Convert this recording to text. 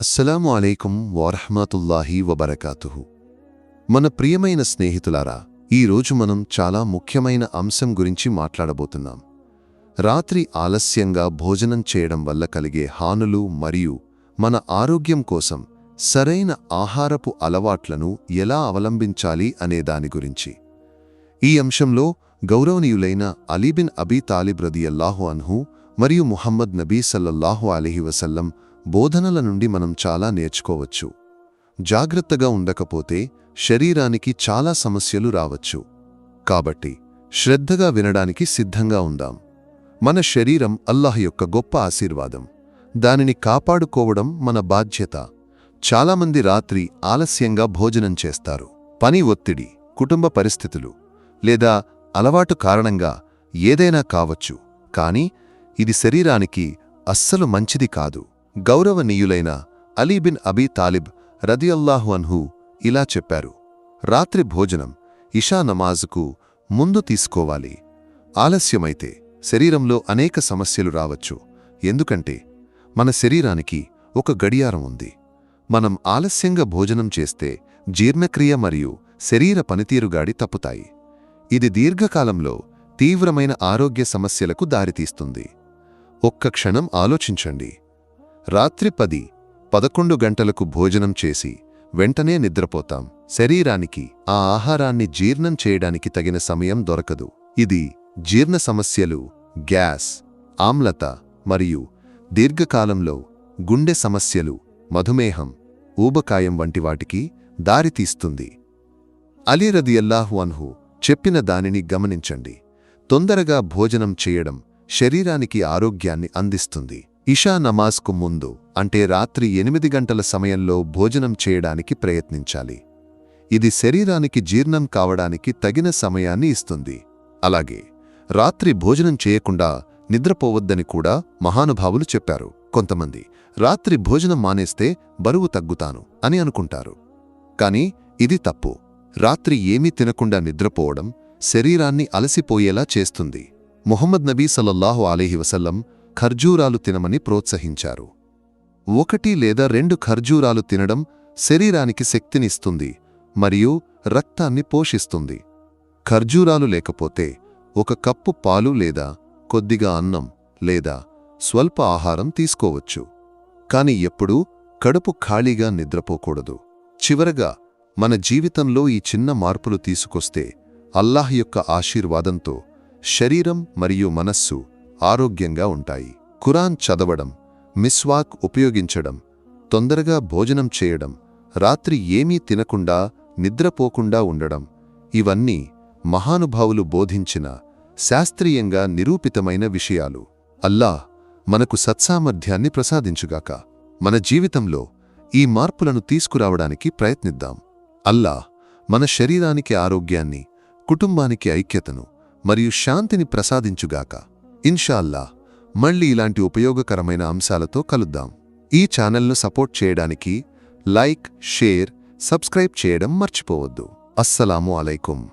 అస్సలాము అలైకుం వారహ్మతుల్లాహి వబరకాతుహు. మన ప్రియమైన స్నేహితులారా ఈరోజు మనం చాలా ముఖ్యమైన అంశం గురించి మాట్లాడబోతున్నాం. రాత్రి ఆలస్యంగా భోజనం చేయడం వల్ల కలిగే హానులు మరియు మన ఆరోగ్యం కోసం సరైన ఆహారపు అలవాట్లను ఎలా అవలంబించాలి అనే దాని గురించి. ఈ అంశంలో గౌరవనీయులైన అలీబిన్ అబీ తాలిబ్ రదియల్లాహు అన్హు మరియు ముహమ్మద్ నబీ సల్లల్లాహు అలీహి వసల్లం బోధనల నుండి మనం చాలా నేర్చుకోవచ్చు. జాగ్రత్తగా ఉండకపోతే శరీరానికి చాలా సమస్యలు రావచ్చు. కాబట్టి శ్రద్ధగా వినడానికి సిద్ధంగా ఉందాం. మన శరీరం అల్లాహ్ యొక్క గొప్ప ఆశీర్వాదం. దానిని కాపాడుకోవడం మన బాధ్యత. చాలామంది రాత్రి ఆలస్యంగా భోజనం చేస్తారు. పని ఒత్తిడి కుటుంబ పరిస్థితులు లేదా అలవాటు కారణంగా ఏదైనా కావచ్చు. కాని ఇది శరీరానికి అస్సలు మంచిది కాదు. గౌరవనీయులైన అలీబిన్ అబీ తాలిబ్ రదియల్లాహు అన్హు ఇలా చెప్పారు. రాత్రి భోజనం ఇషా నమాజుకు ముందు తీసుకోవాలి. ఆలస్యమైతే శరీరంలో అనేక సమస్యలు రావచ్చు. ఎందుకంటే మన శరీరానికి ఒక గడియారం ఉంది. మనం ఆలస్యంగా భోజనం చేస్తే జీర్ణక్రియ మరియు శరీర పనితీరుగాడి తప్పుతాయి. ఇది దీర్ఘకాలంలో తీవ్రమైన ఆరోగ్య సమస్యలకు దారితీస్తుంది. ఒక్క క్షణం ఆలోచించండి. రాత్రి పది పదకొండు గంటలకు భోజనం చేసి వెంటనే నిద్రపోతాం. శరీరానికి ఆ ఆహారాన్ని జీర్ణం చేయడానికి తగిన సమయం దొరకదు. ఇది జీర్ణ సమస్యలు గ్యాస్ ఆమ్లత మరియు దీర్ఘకాలంలో గుండె సమస్యలు మధుమేహం ఊబకాయం వంటి వాటికి దారితీస్తుంది అలీరది రదియల్లాహు అన్హు చెప్పిన దానిని గమనించండి. తొందరగా భోజనం చేయడం శరీరానికి ఆరోగ్యాన్ని అందిస్తుంది. ఇషా నమాజ్కు ముందు అంటే రాత్రి ఎనిమిది గంటల సమయంలో భోజనం చేయడానికి ప్రయత్నించాలి. ఇది శరీరానికి జీర్ణం కావడానికి తగిన సమయాన్ని ఇస్తుంది. అలాగే రాత్రి భోజనం చేయకుండా నిద్రపోవద్దని కూడా మహానుభావులు చెప్పారు. కొంతమంది రాత్రి భోజనం మానేస్తే బరువు తగ్గుతాను అని అనుకుంటారు. కాని ఇది తప్పు. రాత్రి ఏమీ తినకుండా నిద్రపోవడం శరీరాన్ని అలసిపోయేలా చేస్తుంది. ముహమ్మద్ నబీ సల్లల్లాహు అలీహి వసల్లం ఖర్జూరాలు తినమని ప్రోత్సహించారు. ఒకటి లేదా రెండు ఖర్జూరాలు తినడం శరీరానికి శక్తినిస్తుంది మరియు రక్తాన్ని పోషిస్తుంది. ఖర్జూరాలు లేకపోతే ఒక కప్పు పాలు లేదా కొద్దిగా అన్నం లేదా స్వల్ప ఆహారం తీసుకోవచ్చు. కాని ఎప్పుడూ కడుపు ఖాళీగా నిద్రపోకూడదు. చివరగా మన జీవితంలో ఈ చిన్న మార్పులు తీసుకొస్తే అల్లాహ్ యొక్క ఆశీర్వాదంతో శరీరం మరియు మనస్సు ఆరోగ్యంగా ఉంటాయి. ఖురాన్ చదవడం మిస్వాక్ ఉపయోగించడం తొందరగా భోజనం చేయడం రాత్రి ఏమీ తినకుండా నిద్రపోకుండా ఉండడం ఇవన్నీ మహానుభావులు బోధించిన శాస్త్రీయంగా నిరూపితమైన విషయాలు. అల్లాహ్ మనకు సత్సామర్థ్యాన్ని ప్రసాదించుగాక. మన జీవితంలో ఈ మార్పులను తీసుకురావడానికి ప్రయత్నిద్దాం. అల్లాహ్ మన శరీరానికి ఆరోగ్యాన్ని కుటుంబానికి ఐక్యతను మరియు శాంతిని ప్రసాదించుగాక. ఇన్షాల్లా మళ్ళీ ఇలాంటి ఉపయోగకరమైన అంశాలతో కలుద్దాం. ఈ ఛానల్ను సపోర్ట్ చేయడానికి లైక్ షేర్ సబ్స్క్రైబ్ చేయడం మర్చిపోవద్దు. అస్సలాము అలైకుం.